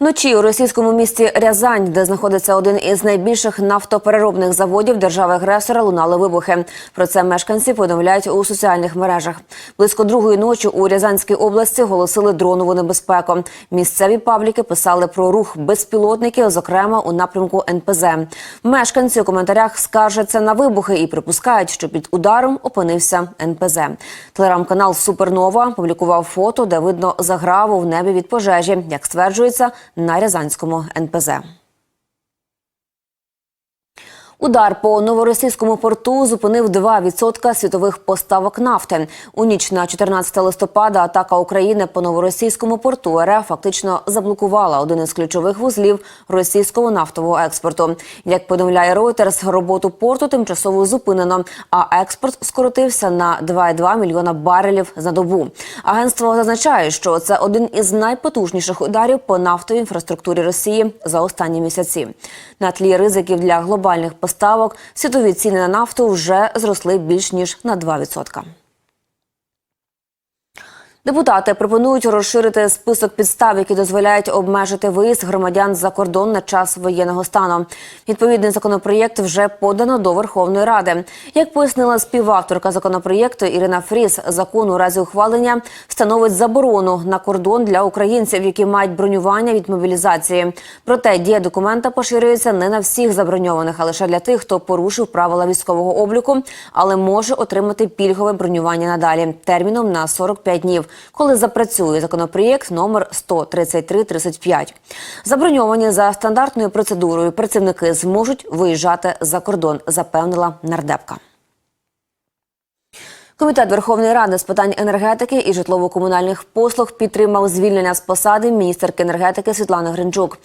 Вночі у російському місті Рязань, де знаходиться один із найбільших нафтопереробних заводів держави-агресора, лунали вибухи. Про це мешканці повідомляють у соціальних мережах. Близько другої ночі у Рязанській області оголосили дронову небезпеку. Місцеві пабліки писали про рух безпілотників, зокрема у напрямку НПЗ. Мешканці у коментарях скаржаться на вибухи і припускають, що під ударом опинився НПЗ. Телеграм-канал Супернова публікував фото, де видно заграву в небі від пожежі, як стверджується на Рязанському НПЗ. Удар по новоросійському порту зупинив 2% світових поставок нафти. У ніч на 14 листопада атака України по новоросійському порту РФ фактично заблокувала один із ключових вузлів російського нафтового експорту. Як повідомляє Reuters, роботу порту тимчасово зупинено, а експорт скоротився на 2,2 мільйона барелів за добу. Агентство зазначає, що це один із найпотужніших ударів по нафтовій інфраструктурі Росії за останні місяці. На тлі ризиків для глобальних поставок світові ціни на нафту вже зросли більш ніж на 2%. Депутати пропонують розширити список підстав, які дозволяють обмежити виїзд громадян за кордон на час воєнного стану. Відповідний законопроєкт вже подано до Верховної Ради. Як пояснила співавторка законопроєкту Ірина Фріс, закон у разі ухвалення встановить заборону на кордон для українців, які мають бронювання від мобілізації. Проте дія документа поширюється не на всіх заброньованих, а лише для тих, хто порушив правила військового обліку, але може отримати пільгове бронювання надалі терміном на 45 днів коли запрацює законопроєкт номер 13335. Заброньовані за стандартною процедурою працівники зможуть виїжджати за кордон, запевнила нардепка. Комітет Верховної Ради з питань енергетики і житлово-комунальних послуг підтримав звільнення з посади міністерки енергетики Світлани Гринчук.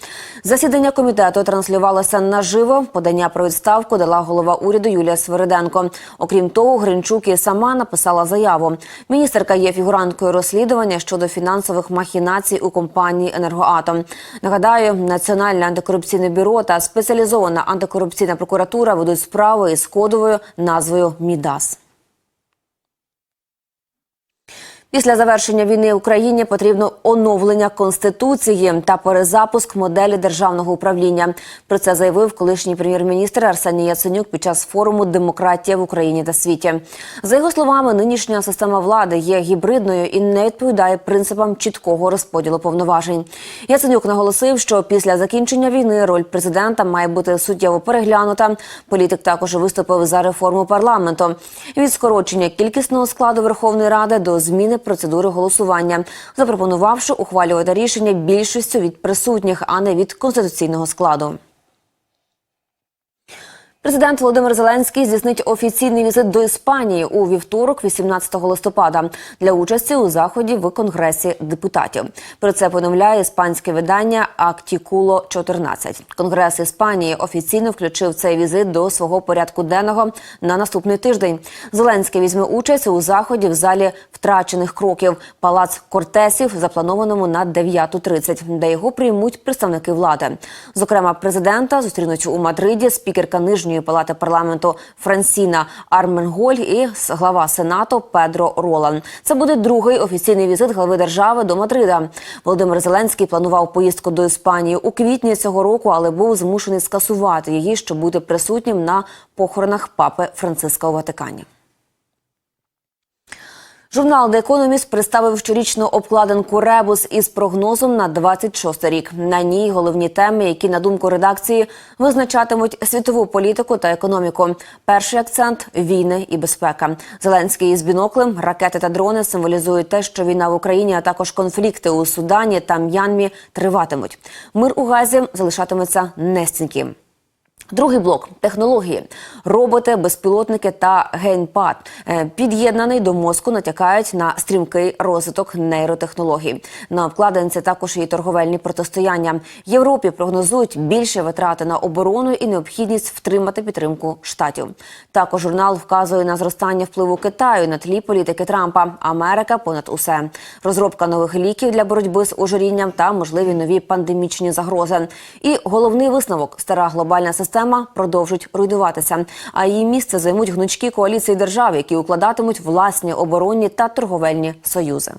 Засідання комітету транслювалося наживо. Подання про відставку дала голова уряду Юлія Свириденко. Окрім того, Гринчук і сама написала заяву. Міністерка є фігуранткою розслідування щодо фінансових махінацій у компанії Енергоатом. Нагадаю, Національне антикорупційне бюро та спеціалізована антикорупційна прокуратура ведуть справи із кодовою назвою Мідас. Після завершення війни Україні потрібно оновлення конституції та перезапуск моделі державного управління. Про це заявив колишній прем'єр-міністр Арсеній Яценюк під час форуму Демократія в Україні та світі. За його словами, нинішня система влади є гібридною і не відповідає принципам чіткого розподілу повноважень. Яценюк наголосив, що після закінчення війни роль президента має бути суттєво переглянута. Політик також виступив за реформу парламенту від скорочення кількісного складу Верховної Ради до зміни процедури голосування, запропонувавши ухвалювати рішення більшістю від присутніх, а не від конституційного складу. Президент Володимир Зеленський здійснить офіційний візит до Іспанії у вівторок, 18 листопада, для участі у заході в конгресі депутатів. Про це повідомляє іспанське видання Актікуло 14 Конгрес Іспанії офіційно включив цей візит до свого порядку денного на наступний тиждень. Зеленський візьме участь у заході в залі втрачених кроків палац Кортесів, запланованому на 9.30, де його приймуть представники влади. Зокрема, президента зустрінуть у Мадриді спікерка нижньої палати парламенту Франсіна Арменголь і глава сенату Педро Ролан. Це буде другий офіційний візит глави держави до Мадрида. Володимир Зеленський планував поїздку до Іспанії у квітні цього року, але був змушений скасувати її, щоб бути присутнім на похоронах папи Франциска у Ватикані. Журнал The Economist представив щорічну обкладинку Ребус із прогнозом на 26 рік. На ній головні теми, які на думку редакції визначатимуть світову політику та економіку. Перший акцент війни і безпека. Зеленський із біноклем, ракети та дрони символізують те, що війна в Україні, а також конфлікти у Судані та М'янмі триватимуть. Мир у Газі залишатиметься нестійким. Другий блок технології, роботи, безпілотники та гейнпад Е, під'єднаний до мозку, натякають на стрімкий розвиток нейротехнологій. На обкладинці також і торговельні протистояння. Європі прогнозують більше витрати на оборону і необхідність втримати підтримку штатів. Також журнал вказує на зростання впливу Китаю на тлі політики Трампа. Америка понад усе. Розробка нових ліків для боротьби з ожирінням та можливі нові пандемічні загрози. І головний висновок стара глобальна система система продовжить руйнуватися. А її місце займуть гнучкі коаліції держав, які укладатимуть власні оборонні та торговельні союзи.